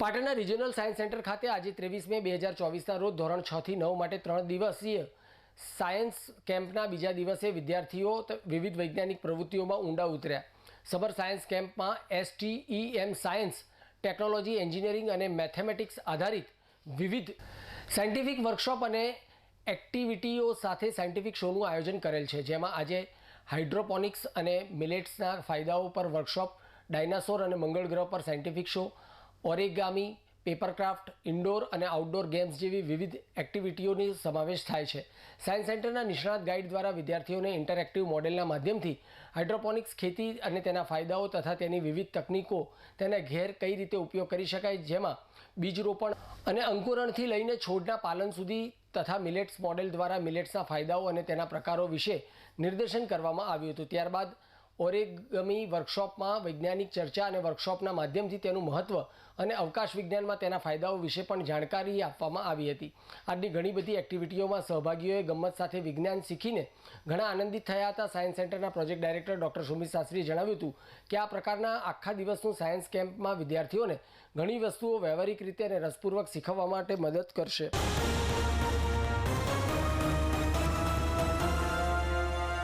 પાટણના regional science centre ખાતે આજે ત્રેવીસ મે બે હજાર ચોવીસના રોજ ધોરણ છ થી નવ માટે ત્રણ દિવસીય સાયન્સ કેમ્પના બીજા દિવસે વિદ્યાર્થીઓ વિવિધ વૈજ્ઞાનિક પ્રવૃત્તિઓમાં ઊંડા ઉતર્યા. સબર સાયન્સ કેમ્પમાં S T E M science, technology engineering અને મેથેમેટિક્સ આધારિત વિવિધ સાયન્ટિફિક વર્કશોપ અને એક્ટિવિટીઓ સાથે સાયન્ટિફિક શોનું આયોજન કરેલ છે. જેમાં આજે હાઇડ્રોપોનિક્સ અને મિલેટ્સના ફાયદાઓ પર વર્કશોપ, ડાયનાસોર અને મંગળ ગ્રહ પર scientific show origami, papercraft, indoor અને આઉટડોર ગેમ્સ જેવી વિવિધ એક્ટિવિટીઓની સમાવેશ થાય છે. સાયન્સ સેન્ટરના નિષ્ણાત ગાઈડ દ્વારા વિદ્યાર્થીઓને ઇન્ટરેક્ટિવ મોડેલના માધ્યમથી હાઇડ્રોપોનિક્સ ખેતી અને તેના ફાયદાઓ તથા તેની વિવિધ તકનીકો તેના ઘેર કઈ રીતે ઉપયોગ કરી શકાય, જેમાં બીજરોપણ અને અંકુરણથી લઈને છોડના પાલન સુધી તથા મિલેટ્સ મોડેલ દ્વારા મિલેટ્સના ફાયદાઓ અને તેના પ્રકારો વિશે નિર્દેશન કરવામાં આવ્યું હતું. ત્યારબાદ ઓરેગમી વર્કશોપમાં વૈજ્ઞાનિક ચર્ચા અને વર્કશોપના માધ્યમથી તેનું મહત્ત્વ અને અવકાશ વિજ્ઞાનમાં તેના ફાયદાઓ વિશે પણ જાણકારી આપવામાં આવી હતી. આજની ઘણી બધી એક્ટિવિટીઓમાં સહભાગીઓએ ગમત સાથે વિજ્ઞાન શીખીને ઘણા આનંદિત થયા હતા. સાયન્સ સેન્ટરના પ્રોજેક્ટ ડાયરેક્ટર ડૉક્ટર સુમિત શાસ્ત્રીએ જણાવ્યું હતું કે આ પ્રકારના આખા દિવસનું સાયન્સ કેમ્પમાં વિદ્યાર્થીઓને ઘણી વસ્તુઓ વ્યવહારિક રીતે અને રસપૂર્વક શીખવવા માટે મદદ કરશે.